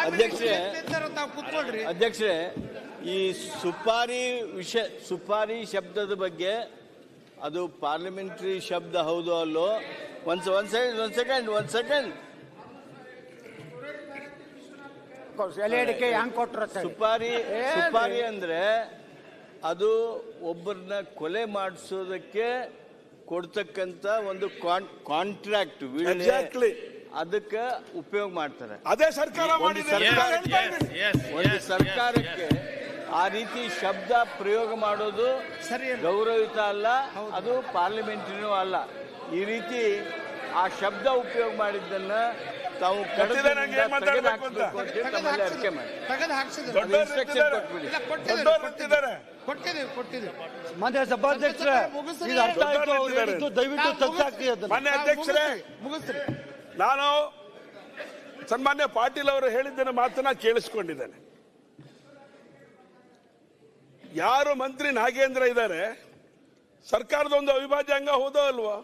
ಅಧ್ಯಕ್ಷೆ ಕೂತ್ಕೊಳ್ರಿ ಅಧ್ಯಕ್ಷರೇ ಈ ಸುಪಾರಿ ವಿಷಯ ಸುಪಾರಿ ಶಬ್ದದ ಬಗ್ಗೆ ಅದು ಪಾರ್ಲಿಮೆಂಟ್ರಿ ಶಬ್ದ ಹೌದು ಅಲ್ಲೋ? ಒಂದ್ ಒಂದ್ ಸೆಕೆಂಡ್ ಒಂದ್ ಸೆಕೆಂಡ್ ಒಂದ್ ಸೆಕೆಂಡ್. ಸುಪಾರಿ ಸುಪಾರಿ ಅಂದ್ರೆ ಅದು ಒಬ್ಬರನ್ನ ಕೊಲೆ ಮಾಡಿಸೋದಕ್ಕೆ ಕೊಡ್ತಕ್ಕಂತ ಒಂದು ಕಾಂಟ್ರಾಕ್ಟ್. ಅದಕ್ಕೆ ಉಪಯೋಗ ಮಾಡ್ತಾರೆ. ಅದೇ ಸರ್ಕಾರ ಒಂದು ಮಾಡಿದೆ ಸರ್ಕಾರ ಅಂತ ಹೇಳ್ತಾ ಇದ್ದೀನಿ. ಒಂದು ಸರ್ಕಾರಕ್ಕೆ ಆ ರೀತಿ ಶಬ್ದ ಪ್ರಯೋಗ ಮಾಡೋದು ಸರಿ ಅಲ್ಲ. ಗೌರವಿತ ಅಲ್ಲ ಅದು ಪಾರ್ಲಿಮೆಂಟ್ರಿನೂ ಅಲ್ಲ. ಈ ರೀತಿ ಆ ಶಬ್ದ ಉಪಯೋಗ ಮಾಡಿದ್ದನ್ನ ತಾವು ಗೊತ್ತಿದೆ ನಂಗೆ ಏನ್ ಮಾತಾಡ್ಬೇಕು ಅಂತ. ತೆಗೆದು ತಮ್ಮಲ್ಲಿ ಅರಿಕೆ ಮಾಡಿ ತೆಗೆದು ಹಾಕ್ಸಿದ್ರು. ದೊಡ್ಡವ್ರು ಇನ್ಸ್ಟ್ರಕ್ಷನ್ ನಿಂತಿದ್ದಾರೆ. ಕೊಟ್ಬಿಡಿ. ಇಲ್ಲ ಕೊಟ್ಟಿದ್ದೀವಿ ದೊಡ್ಡವ್ರು ನಿಂತಿದ್ದಾರೆ. ಕೊಟ್ಟಿದ್ದೀವಿ ಕೊಟ್ಟಿದ್ದೀವಿ ಮಾನ್ಯ ಸಭಾಧ್ಯಕ್ಷರೇ ಮುಗಿಸ್ರಿ. ಇದು ಅರ್ಥ ಆಯ್ತು ಅವ್ರು ಹೇಳಿದ್ದು ದಯವಿಟ್ಟು ತಗ್ಸಾಕಿ ಅದನ್ನ. ಮಾನ್ಯ ಅಧ್ಯಕ್ಷರೇ. ಮುಗಿಸ್ರಿ. ನಾನು ಸನ್ಮಾನ್ಯ ಪಾಟೀಲ್ ಅವರು ಹೇಳಿದ್ದನ್ನು ಮಾತನ್ನ ಕೇಳಿಸ್ಕೊಂಡಿದ್ದೇನೆ. ಯಾರು ಮಂತ್ರಿ ನಾಗೇಂದ್ರ ಇದ್ದಾರೆ ಸರ್ಕಾರದ ಒಂದು ಅವಿಭಾಜ್ಯ ಅಂಗ ಹೋದೋ ಅಲ್ವೋ,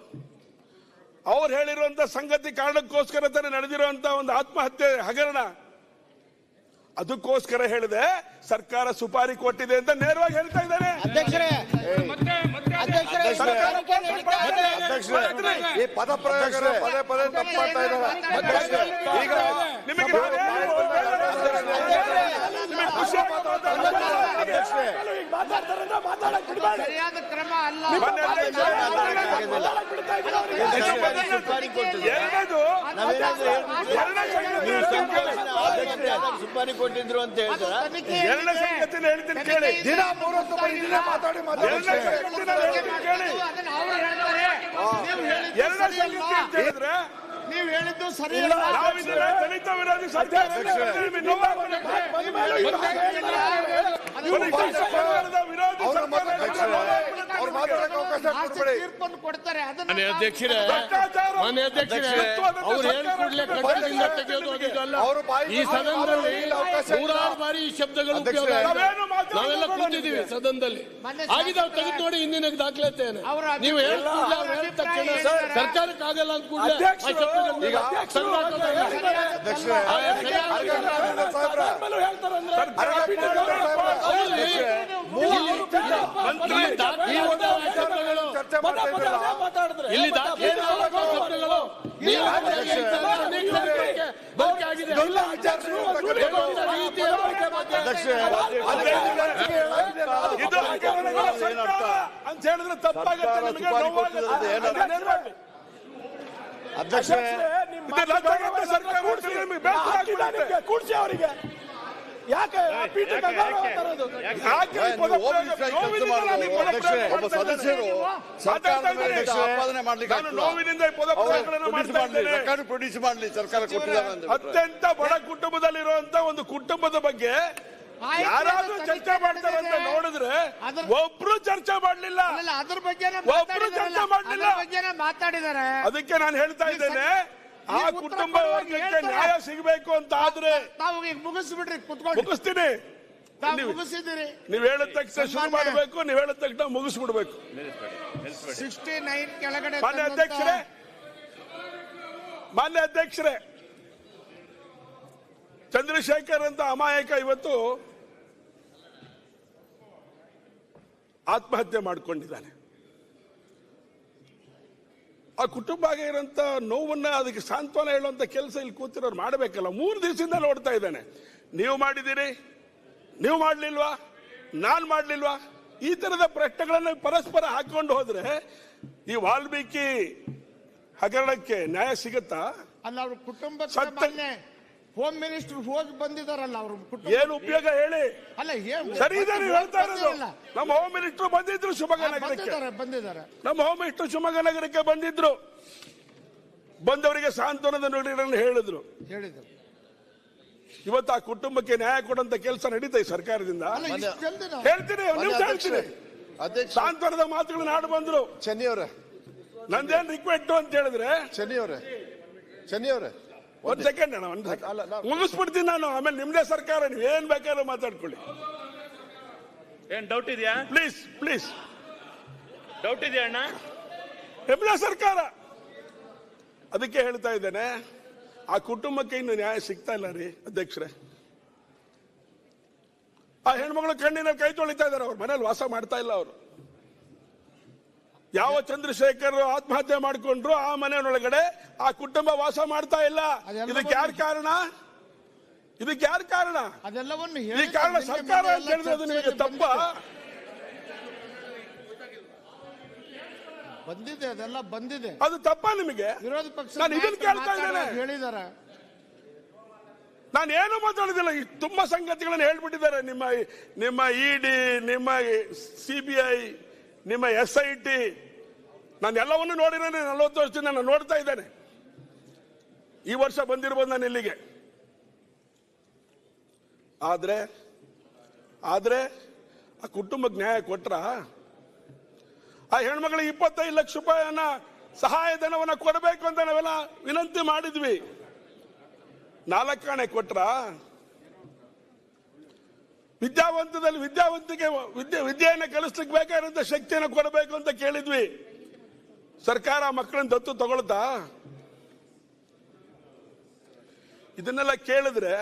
ಅವ್ರು ಹೇಳಿರುವಂತ ಸಂಗತಿ ಕಾರಣಕ್ಕೋಸ್ಕರ ತಾನೇ ನಡೆದಿರುವಂತ ಒಂದು ಆತ್ಮಹತ್ಯೆ ಹಗರಣ ಅದಕ್ಕೋಸ್ಕರ ಹೇಳಿದೆ ಸರ್ಕಾರ ಸುಪಾರಿ ಕೊಟ್ಟಿದೆ ಅಂತ ನೇರವಾಗಿ ಹೇಳ್ತಾ ಇದ್ದಾರೆ. ಅಧ್ಯಕ್ಷರೇ ಅಧ್ಯಕ್ಷರೇ ಸರ್ಕಾರ ಅಧ್ಯಕ್ಷರೇ, ಈ ಪದ ಪ್ರಯೋಗ ಪದೇ ಪದೇ ತಪ್ಪು ಮಾಡ್ತಾ ಇದ್ದಾರೆ ಈಗ ನಿಮಗೆ ನಿಮಗೆ ಖುಷಿ ಅಧ್ಯಕ್ಷರೇ ಸರಿಯಾದ ಕ್ರಮ ಅಲ್ಲ. ಸುಪಾರಿ ಕೊಟ್ಟಿದ್ರು ಅಂತ ಹೇಳ್ತಾರ? ಎರಡನೇ ಹೇಳ್ತೀನಿ ಕೇಳಿ. ದಿನ ಮೂರೊತ್ತು ಬರೀ ಮಾತಾಡಿ ಎರಡನೇ ಸಂಗತಿ ಅಂತ ಹೇಳಿದ್ರೆ ನೀವು ಹೇಳಿದ್ದು ಸರಿ ದಲಿತ ವಿರೋಧಿ ಸರ್ಕಾರ ವಿರೋಧಿ ಸರ್ಕಾರ ತೀರ್ಪನ್ನು ಕೊಡ್ತಾರೆ ಅಧ್ಯಕ್ಷರೇ ಮನೆ ಅಧ್ಯಕ್ಷರೇ ಅವ್ರು ಸರ್ಕಾರ ಹೇಳಿದ ಕೂಡಲೇ ಕಟ್ಟಡದಿಂದ ತೆಗೆಯೋದು ಅದಲ್ಲ ಈ ಸದನದಲ್ಲಿ. ನೂರಾರು ಬಾರಿ ಈ ಶಬ್ದಗಳು ಉಪಯೋಗ ನಾವೆಲ್ಲ ಕೂತಿದ್ದೀವಿ ಸದನದಲ್ಲಿ ಆಗಿದೆ ಅವ್ರು ತೆಗೆದು ನೋಡಿ ಹಿಂದಿನ ಅವರ ನೀವು ಅಭಿಪ್ರಾಯ- ಹೇಳಿದ ಕೂಡಲೇ ಅವ್ರು ಹೇಳಿದ ತಕ್ಷಣ ಸರ್ಕಾರಕ್ಕೆ ಆಗಲ್ಲ ಅಂತ ಕೂಡಲೇ ಆ ಶಬ್ದಗಳನ್ನ ಈಗ ತೆಗೆದು ಹಾಕೋದಲ್ಲ. ಅಧ್ಯಕ್ಷರೇ ಆ ಸರಿಯಾದ ಅರವಿಂದ ಸಾಹೇಬ್ರ ಅರವಿಂದ ಹೌದು, ಈ- ಮಂತ್ರಿ ಇಲ್ಲಿ ದಾಖಲಾದ ಶಬ್ದಗಳು ಚರ್ಚೆ ಮಾಡ್ತಾ ಇದ್ರಲ್ಲ ಇಲ್ಲಿ ದಾಖಲಾದ ಶಬ್ದಗಳು ನೀವು ಅನೇಕ ಜನರಿಗೆ ಬಳಕೆ ಆಗಿದೆ ರೀತಿಯ ಅಧ್ಯಕ್ಷರೇ ಇದು ಹಗರಣಗಳ ಸರ್ಕಾರ ಅಂತ ಹೇಳಿದ್ರೆ ತಪ್ಪಾಗುತ್ತೆ ಸರ್ಕಾರ ನಿಮಗೆ ಸುಪಾರಿ ನೋವಾಗುತ್ತೆ. ಕೊಟ್ಟಿರೋದು ಏನರ್ಥ? ಅದನ್ನ ಹೇಳ್ಬೇಡಿ. ಅಧ್ಯಕ್ಷರೇ ಇದು ಲಂಚಗೊತ್ತ ಸರ್ಕಾರ ಅಂತ ಆಗ್ಬಿಡುತ್ತೆ. ಅವರಿಗೆ ಯಾಕೆ ಪೀಠಕ್ಕೆ ಗೌರವ ತರೋದು? ಯಾಕೆ ಒಬ್ಬ ಸದಸ್ಯರು ಆಪಾದನೆ ಮಾಡ್ಲಿಕ್ಕೆ. ನೋವಿನಿಂದ. ರೆಕಾರ್ಡ್ ಪ್ರೊಡ್ಯೂಸ್ ಮಾಡ್ಲಿ ಸರ್ಕಾರ. ಅತ್ಯಂತ ಬಡ ಕುಟುಂಬದಲ್ಲಿರುವಂತ ಒಂದು ಕುಟುಂಬದ ಬಗ್ಗೆ ಯಾರಾದ್ರೂ ಚರ್ಚೆ ಮಾಡ್ತಾರೆ ಅಂತ. ನೋಡಿದ್ರೆ ಒಬ್ರು ಚರ್ಚೆ ಮಾಡ್ಲಿಲ್ಲ ಅಲ್ಲ ಅದ್ರ ಬಗ್ಗೆನೇ ಒಬ್ರು ಚರ್ಚೆ ಮಾಡ್ಲಿಲ್ಲ. ಅದ್ರ ಬಗ್ಗೆನೇ ಮಾತಾಡಿದ್ದಾರೆ ಅದಕ್ಕೆ ನಾನು ಹೇಳ್ತಾ ಇದ್ದೇನೆ ಆ ಕುಟುಂಬ ವರ್ಗಕ್ಕೆ ನ್ಯಾಯ ಸಿಗಬೇಕು ಅಂತ ಆದ್ರೆ ನಾವು ಈಗ ಮುಗಿಸ್ಬಿಡ್ರಿ ಕುತ್ಕೊಂಡು ಮುಗಿಸ್ತೀನಿ. ಮುಗಿಸಿದಿರಿ ನೀವ್ ಹೇಳಿದ ತಕ್ಷಣ ಶುರು ಮಾಡಬೇಕು ನೀವ್ ಹೇಳಿದ ತಕ್ಷಣ ಮುಗಿಸ್ಬಿಡ್ಬೇಕು. ಸಿಕ್ಸ್ಟಿ ನೈನ್ ಕೆಳಗಡೆ ಮಾನ್ಯ ಅಧ್ಯಕ್ಷರೇ ಮಾನ್ಯ ಅಧ್ಯಕ್ಷರೇ ಚಂದ್ರಶೇಖರ್ ಅಂತ ಅಮಾಯಕ ಇವತ್ತು ಆತ್ಮಹತ್ಯೆ ಮಾಡಿಕೊಂಡಿದ್ದಾನೆ. ಆ ಕುಟುಂಬ ಆಗಿರೋಂಥ ನೋವನ್ನ ಅದಕ್ಕೆ ಸಾಂತ್ವನ ಹೇಳುವಂತ ಕೆಲಸ ಇಲ್ಲಿ ಕೂತಿರೋರು ಮಾಡಬೇಕಲ್ಲ. ಮೂರು ದಿವಸದಿಂದ ನೋಡ್ತಾ ಇದ್ದಾನೆ. ನೀವು ಮಾಡಿದ್ದೀರಿ? ನೀವು ಮಾಡ್ಲಿಲ್ವಾ? ನಾನು ಮಾಡ್ಲಿಲ್ವಾ? ಈ ತರದ ಪ್ರಶ್ನೆಗಳನ್ನು ಪರಸ್ಪರ ಹಾಕೊಂಡು ಹೋದ್ರೆ ಈ ವಾಲ್ಮೀಕಿ ಹಗರಣಕ್ಕೆ ನ್ಯಾಯ ಸಿಗುತ್ತಾ? ಅಲ್ಲ ಅವ್ರ ಕುಟುಂಬ ಹೋಮ್ ಮಿನಿಸ್ಟರ್ ಹೋಗಿ ಬಂದಿದಾರಲ್ಲ ಅವರು ಏನು ಉಪಯೋಗ ಹೇಳಿ? ಅಲ್ಲ ಏನ್ ಸರಿ ಇದೆ ನೀವು ಹೇಳ್ತಾ ಇರೋದು. ನಮ್ಮ ಹೋಮ್ ಮಿನಿಸ್ಟರ್ ಬಂದಿದ್ರು ಶಿವಮೊಗ್ಗ ನಗರಕ್ಕೆ. ಬಂದಿದ್ದಾರೆ ಬಂದಿದ್ದಾರೆ. ನಮ್ಮ ಹೋಮ್ ಮಿನಿಸ್ಟರ್ ಶಿವಮೊಗ್ಗ ನಗರಕ್ಕೆ ಬಂದಿದ್ರು. ಬಂದವರಿಗೆ ಸಾಂತ್ವನದ ನುಡಿಗಳನ್ನು ಹೇಳಿದ್ರು. ಹೇಳಿದ್ರು. ಇವತ್ತು ಆ ಕುಟುಂಬಕ್ಕೆ ನ್ಯಾಯ ಕೊಡುವಂತ ಕೆಲಸ ನಡೀತಾ ಈ ಸರ್ಕಾರದಿಂದ. ಹೇಳ್ತೀನಿ ಹೇಳ್ತೀನಿ. ಸಾಂತ್ವನದ ಮಾತುಗಳನ್ನ ಆಡು ಬಂದ್ರು. ಚೆನ್ನಿ ಅವರೇ ನಂದೇನ್ ರಿಕ್ವೆಸ್ಟ್ ಅಂತ ಹೇಳಿದ್ರೆ ಚೆನ್ನಿ ಅವರೇ ಚೆನ್ನಿ ಅವರೇ ಒಂದ್ ಸೆಕೆಂಡ್ ಅಣ್ಣ ಒಂದ್ ಮುಗಿಸ್ಬಿಡ್ತೀನಿ ನಾನು. ಆಮೇಲೆ ನಿಮ್ದೇ ಸರ್ಕಾರ ನೀವು ಏನ್ ಬೇಕಾದ್ರೂ ಮಾತಾಡ್ಕೊಳ್ಳಿ. ಏನ್ ಡೌಟ್ ಇದೆಯಾ? ಪ್ಲೀಸ್ ಪ್ಲೀಸ್ ಡೌಟ್ ಇದೆಯಾ ಅಣ್ಣ? ನಿಮ್ದೇ ಸರ್ಕಾರ. ಅದಕ್ಕೆ ಹೇಳ್ತಾ ಇದ್ದೇನೆ ಆ ಕುಟುಂಬಕ್ಕೆ ಇನ್ನು ನ್ಯಾಯ ಸಿಗ್ತಾ ಇಲ್ಲ ರೀ ಅಧ್ಯಕ್ಷರೇ. ಆ ಹೆಣ್ಮಗಳು ಕಣ್ಣಿನ ಕೈ ತೊಳಿತಾ ಇದಾರೆ ಅವ್ರ ಮನೇಲಿ ವಾಸ ಮಾಡ್ತಾ ಇಲ್ಲ ಅವರು. ಯಾವ ಚಂದ್ರಶೇಖರ್ ಆತ್ಮಹತ್ಯೆ ಮಾಡಿಕೊಂಡ್ರು ಆ ಮನೆಯೊಳಗಡೆ ಆ ಕುಟುಂಬ ವಾಸ ಮಾಡ್ತಾ ಇಲ್ಲ? ಇದಕ್ಕೆ ಯಾರ ಕಾರಣ? ಇದಕ್ಕೆ ಯಾರ ಕಾರಣ? ಅದೆಲ್ಲವನ್ನು ಈ ಕಾರಣ ಸರ್ಕಾರ ಅಂತ ಹೇಳಿದ್ರೆ ನಿಮಗೆ ತಪ್ಪ? ಬಂದಿದೆ. ಅದೆಲ್ಲ ಬಂದಿದೆ. ಅದು ತಪ್ಪ ನಿಮಗೆ? ವಿರೋಧ ಪಕ್ಷ ನಾನು ಇದನ್ನ ಕೇಳ್ತಾ ಇದ್ದೇನೆ. ಹೇಳಿದಾರೆ. ನಾನು ಏನು ಮಾತಾಡೋದಿಲ್ಲ ಈ ತುಂಬಾ ಸಂಗತಿಗಳನ್ನು ಹೇಳ್ಬಿಟ್ಟಿದ್ದಾರೆ. ನಿಮ್ಮ ನಿಮ್ಮ ಇಡಿ ನಿಮ್ಮ ಸಿಬಿಐ ನಿಮ್ಮ ಎಸ್ ಐ ಟಿ ನಾನು ಎಲ್ಲವನ್ನು ನೋಡಿದ್ದೇನೆ, ನಲವತ್ತು ವರ್ಷದಿಂದ ನಾನು ನೋಡ್ತಾ ಇದ್ದೇನೆ. ಈ ವರ್ಷ ಬಂದಿರ್ಬೋದು ನಾನು ಇಲ್ಲಿಗೆ. ಆದ್ರೆ ಆದ್ರೆ, ಆ ಕುಟುಂಬಕ್ಕೆ ನ್ಯಾಯ ಕೊಟ್ರ? ಆ ಹೆಣ್ಮಗಳಿಗೆ ಇಪ್ಪತ್ತೈದು ಲಕ್ಷ ರೂಪಾಯಿಯನ್ನ ಸಹಾಯಧನವನ್ನ ಕೊಡಬೇಕು ಅಂತ ನಾವೆಲ್ಲ ವಿನಂತಿ ಮಾಡಿದ್ವಿ. ನಾಲ್ಕಾಣೆ ಕೊಟ್ರ? ವಿದ್ಯಾವಂತದಲ್ಲಿ ವಿದ್ಯಾವಂತಿಗೆ ವಿದ್ಯೆ, ವಿದ್ಯೆಯನ್ನು ಕಲಿಸ್ಲಿಕ್ಕೆ ಬೇಕಾದಂತ ಶಕ್ತಿಯನ್ನು ಕೊಡಬೇಕು ಅಂತ ಕೇಳಿದ್ವಿ. ಸರ್ಕಾರ ಮಕ್ಕಳನ್ನ ದತ್ತು ತಗೊಳ್ತಾ? ಇದನ್ನೆಲ್ಲ ಕೇಳಿದ್ರೆ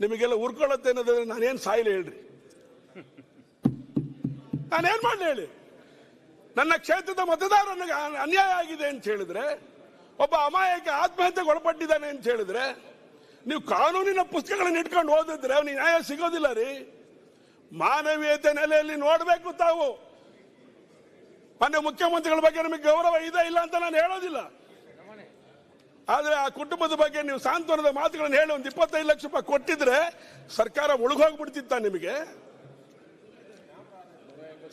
ನಿಮಗೆಲ್ಲ ಉರ್ಕೊಳ್ಳುತ್ತೆ ಅನ್ನೋದಾದ್ರೆ ನಾನೇನು ಸಾಯಿಲ್ ಹೇಳ್ರಿ. ನಾನೇನ್ ಮಾಡ್ಲಿ ಹೇಳಿ? ನನ್ನ ಕ್ಷೇತ್ರದ ಮತದಾರನಿಗೆ ಅನ್ಯಾಯ ಆಗಿದೆ ಅಂತ ಹೇಳಿದ್ರೆ, ಒಬ್ಬ ಅಮಾಯಕ ಆತ್ಮಹತ್ಯೆಗೆ ಒಳಪಟ್ಟಿದ್ದಾನೆ ಅಂತ ಹೇಳಿದ್ರೆ ನೀವು ಕಾನೂನಿನ ಪುಸ್ತಕಗಳನ್ನ ಇಟ್ಕೊಂಡು ಓದಿದ್ರೆ ಅವನಿಗೆ ನ್ಯಾಯ ಸಿಗೋದಿಲ್ಲ ರೀ. ಮಾನವೀಯತೆ ನೆಲೆಯಲ್ಲಿ ನೋಡಬೇಕು ತಾವು. ಮೊನ್ನೆ ಮುಖ್ಯಮಂತ್ರಿಗಳ ಬಗ್ಗೆ ನಿಮಗೆ ಗೌರವ ಇದೆ, ಇಲ್ಲ ಅಂತ ನಾನು ಹೇಳೋದಿಲ್ಲ. ಆದ್ರೆ ಆ ಕುಟುಂಬದ ಬಗ್ಗೆ ನೀವು ಸಾಂತ್ವನದ ಮಾತುಗಳನ್ನು ಹೇಳಿ ಒಂದು ಇಪ್ಪತ್ತೈದು ಲಕ್ಷ ರೂಪಾಯಿ ಕೊಟ್ಟಿದ್ರೆ ಸರ್ಕಾರ ಒಳಗೋಗ್ಬಿಡ್ತಿತ್ತ ನಿಮಗೆ?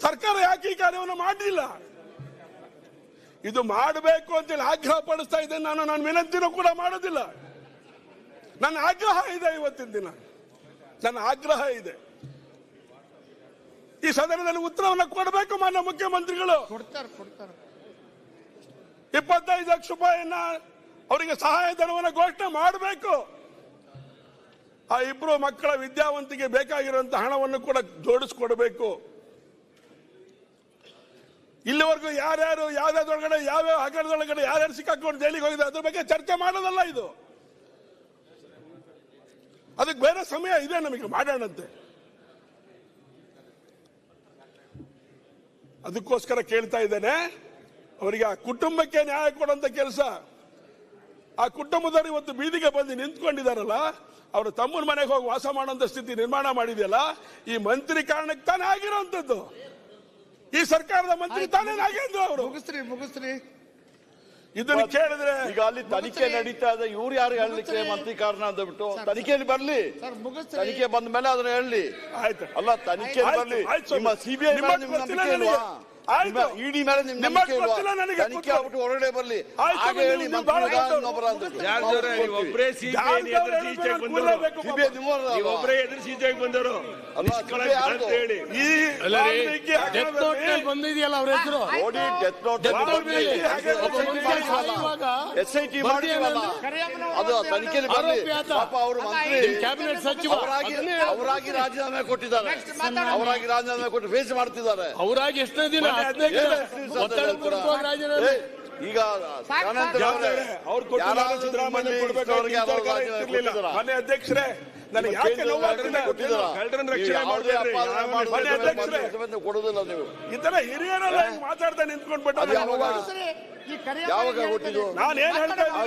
ಸರ್ಕಾರ ಯಾಕೆ ಈ ಕಾರ್ಯವನ್ನು ಮಾಡಲಿಲ್ಲ? ಇದು ಮಾಡಬೇಕು ಅಂತೇಳಿ ಆಗ್ರಹ ಪಡಿಸ್ತಾ ಇದ್ದೇನೆ ನಾನು ನಾನು ವಿನಂತಿನೂ ಕೂಡ ಮಾಡೋದಿಲ್ಲ. ನನ್ನ ಆಗ್ರಹ ಇದೆ ಇವತ್ತಿನ ದಿನ. ನನ್ನ ಆಗ್ರಹ ಇದೆ. ಈ ಸದನದಲ್ಲಿ ಉತ್ತರವನ್ನು ಕೊಡಬೇಕು ಮಾನ್ಯ ಮುಖ್ಯಮಂತ್ರಿಗಳು. ಇಪ್ಪತ್ತೈದು ಲಕ್ಷ ರೂಪಾಯಿಯನ್ನ ಅವರಿಗೆ ಸಹಾಯಧನವನ್ನು ಘೋಷಣೆ ಮಾಡಬೇಕು. ಆ ಇಬ್ರು ಮಕ್ಕಳ ವಿದ್ಯಾವಂತಿಗೆ ಬೇಕಾಗಿರುವಂತಹ ಹಣವನ್ನು ಕೂಡ ಜೋಡಿಸ್ಕೊಡ್ಬೇಕು. ಇಲ್ಲಿವರೆಗೂ ಯಾರ್ಯಾರು ಯಾವ್ಯಾವ್ದೊಳಗಡೆ ಯಾವ್ಯಾವ ಹಗರದೊಳಗಡೆ ಯಾರ್ಯಾರು ಸಿಕ್ಕಾಕೊಂಡು ಜೈಲಿಗೆ ಹೋಗಿದೆ ಅದ್ರ ಬಗ್ಗೆ ಚರ್ಚೆ ಮಾಡೋದಲ್ಲ ಇದು. ಅದಕ್ಕೆ ಬೇರೆ ಸಮಯ ಇದೆ ನಮಗೆ ಮಾಡೋಣಂತೆ. ಅದಕ್ಕೋಸ್ಕರ ಕೇಳ್ತಾ ಇದ್ದೇನೆ, ಅವರಿಗೆ ಆ ಕುಟುಂಬಕ್ಕೆ ನ್ಯಾಯ ಕೊಡುವಂತ ಕೆಲಸ. ಆ ಕುಟುಂಬದವರು ಇವತ್ತು ಬೀದಿಗೆ ಬಂದು ನಿಂತ್ಕೊಂಡಿದಾರಲ್ಲ ಅವರ ತಮ್ಮನ ಮನೆಗೆ ಹೋಗಿ ವಾಸ ಮಾಡುವಂತ ಸ್ಥಿತಿ ನಿರ್ಮಾಣ ಮಾಡಿದೆಯಲ್ಲ, ಈ ಮಂತ್ರಿ ಕಾರಣಕ್ಕೆ ತಾನೇ ಆಗಿರೋಂಥದ್ದು. ಈ ಸರ್ಕಾರದ ಮಂತ್ರಿ ತಾನೇ ಆಗಿದ್ರು ಅವರು. ಮುಗಿಸ್ರಿ ಮುಗಿಸ್ರಿ. ಇದನ್ನು ಕೇಳಿದ್ರೆ ಈಗ ಅಲ್ಲಿ ತನಿಖೆ ನಡೀತಾ ಇದೆ. ಇವ್ರು ಯಾರು ಹೇಳಲಿಕ್ಕೆ ಮಂತ್ರಿ ಕಾರಣ ಅಂತ ಬಿಟ್ಟು ತನಿಖೆಯಲ್ಲಿ ಬರ್ಲಿ. ತನಿಖೆ ಬಂದ ಮೇಲೆ ಅದನ್ನ ಹೇಳಿ. ಆಯ್ತು. ಅಲ್ಲ ತನಿಖೆ ಬರ್ಲಿ. ನಿಮ್ಮ ಸಿಬಿಐ ನಂಬಿಕೆ ಇಲ್ವಾ. ಇಡಿ ಮೇಲೆ ತನಿಖೆ. ಆಗ್ಬಿಟ್ಟು ಹೊರಗಡೆ ಬರ್ಲಿ. ಆಗ ಹೇಳಿ ಒಬ್ಬರೇ ಬಂದಿದೆಯಲ್ಲ ಅವ್ರ ಹೆಸರು? ನೋಡಿ death note S I T ಮಾಡಿ ಅದು ತನಿಖೆಯಲ್ಲಿ ಬರ್ಲಿ. ಪಾಪ ಅವರು ಕ್ಯಾಬಿನೆಟ್ ಸಚಿವ. ಅವರಾಗಿ ಅವರಾಗಿ ರಾಜೀನಾಮೆ ಕೊಟ್ಟಿದ್ದಾರೆ. ಅವರಾಗಿ ರಾಜೀನಾಮೆ ಕೊಟ್ಟು ಫೇಸ್ ಮಾಡ್ತಿದ್ದಾರೆ. ಅವರಾಗಿ ಎಷ್ಟನೇ ದಿನ? ಈಗ? ಮನೆ ಅಧ್ಯಕ್ಷರೇ ನನಗೆ ಯಾಕೆ ಕೊಟ್ಟಿದ್ದಾರಾ? ರಕ್ಷಣೆ ಕೊಡುದಿಲ್ಲ ನೀವು. ಈ ತರ ಹಿರಿಯರೆಲ್ಲ ಹಿಂಗ್ ಮಾತಾಡ್ತಾ ಯಾವಾಗ? ಕೊಟ್ಟಿದ್ದು? ಹೇಳ್ತಾ ಇದ್ದೀನಿ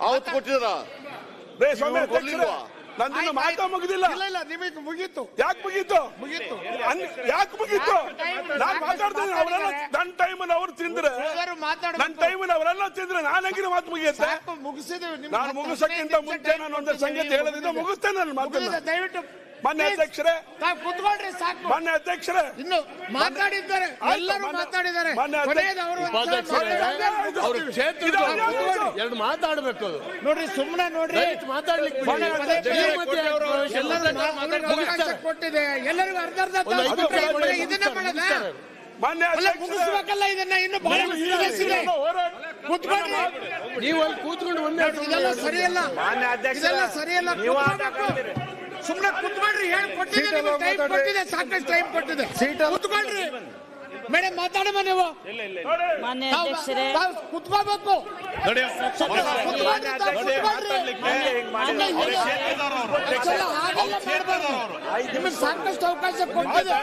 ಅವತ್ತು ಹೇಳಿದ್ರೆ, ಕೊಟ್ಟಿದ್ದಾರಾ? ನಂದಿನ್ನು ಮಾತಾ ಮುಗಿದಿಲ್ಲ. ಇಲ್ಲ ಇಲ್ಲ ನಿಮಗೆ ಮುಗೀತು. ಯಾಕೆ ಮುಗೀತು? ಮುಗೀತು. ಯಾಕೆ ಮುಗೀತು? ನಾನು ನಾನ್ ಮಾತಾಡ್ತೀನಿ ಅವರೆಲ್ಲ. ನನ್ನ ಟೈಮಲ್ಲಿ ಅವ್ರು ತಿಂದ್ರೆ. ನನ್ನ ಟೈಮಲ್ಲಿ ಅವರೆಲ್ಲ ತಿಂದ್ರೆ ನಾನು ಹೆಂಗಿನ ಮಾತು ಮುಗಿಯುತ್ತೆ? ಮುಗಿಸಿದ್ವಿ ನಾನು ಮುಗಿಸಕ್ಕಿಂತ ಮುಂಚೆ ನಾನು ಒಂದು ಸಂಗೀತ. ಹೇಳೋದಿದ್ರೆ ಮುಗಿಸ್ತೇನೆ ನನ್ನ ಮಾತು ದಯವಿಟ್ಟು please. ಅಧ್ಯಕ್ಷರೇ. ತಾವು ಕುತ್ಕೊಳ್ರಿ ಸಾಕು. ಮಾನ್ಯ ಅಧ್ಯಕ್ಷರೇ. ಇನ್ನು ಮಾತಾಡಿದ್ದಾರೆ ಎಲ್ಲರೂ ಮಾತಾಡಿದ್ದಾರೆ. ಕೊನೆಯದು ಅವರು ಮಾತಾಡಿದ್ದಾರೆ. ಅವ್ರ ಕ್ಷೇತ್ರದ ಎರಡು ಮಾತಾಡ್ಬೇಕು ಅದು. ನೋಡ್ರಿ ಸುಮ್ಮನೆ ನೋಡ್ರಿ. ದಯವಿಟ್ಟು ಮಾತಾಡ್ಲಿಕ್ಕೆ ಬಿಡಿ. ಮಾನ್ಯ ಅಧ್ಯಕ್ಷರೇ, ನೀವು ಮತ್ತೆ ಪ್ರವೇಶ ಎಲ್ಲರೂ ಮಾಡ್ತಾರೆ. ಮಾತಾಡೋಕೆ ಅವಕಾಶ ಮುಗಿಸ್ತಾರೆ. ಕೊಟ್ಟಿದೆ. ಎಲ್ಲರಿಗೂ ಅರ್ಧ ಅರ್ಧ ಒಂದು ತಾಸು ಐದು ಕೊಟ್ಟಿದೆ. ನಿಮಿಷ ಬರೀ ಇದನ್ನೇ ಮಾಡೋದಾ? ಮುಗಿಸ್ತಾರೆ. ಅಲ್ಲ ಅಧ್ಯಕ್ಷರೇ. ಮುಗಿಸ್ಬೇಕಲ್ಲ ಇದನ್ನ? ಇನ್ನು ಬಹಳ ನೀವು ಈ serious ಇದೆ ಕುತ್ಕೊಳ್ರಿ. ನೀವು ಅಲ್ಲಿ ಕೂತ್ಕೊಂಡು ಒಂದೇ ಇದೆಲ್ಲ ಸರಿಯಲ್ಲ. ಇದೆಲ್ಲ ಸರಿಯಲ್ಲ. ನೀವು ಕೊಟ್ಟಿದೆ ನಿಮಗೆ ಟೈಮ್ ಕೊಟ್ಟಿದೆ ಸಾಕಷ್ಟು ಟೈಮ್ ಕೊಟ್ಟಿದೆ. ಕುತ್ಕೊಳ್ರಿ. ಮೇಡಮ್ ಮಾತಾಡಮ್ಮ ನೀವು. ಮಾನ್ಯ ಅಧ್ಯಕ್ಷರೇ. ಕುತ್ಕೋಬೇಕು. ನಿಮಗೆ ಸಾಕಷ್ಟು ಅವಕಾಶ ಕೊಟ್ಟಿದೆ.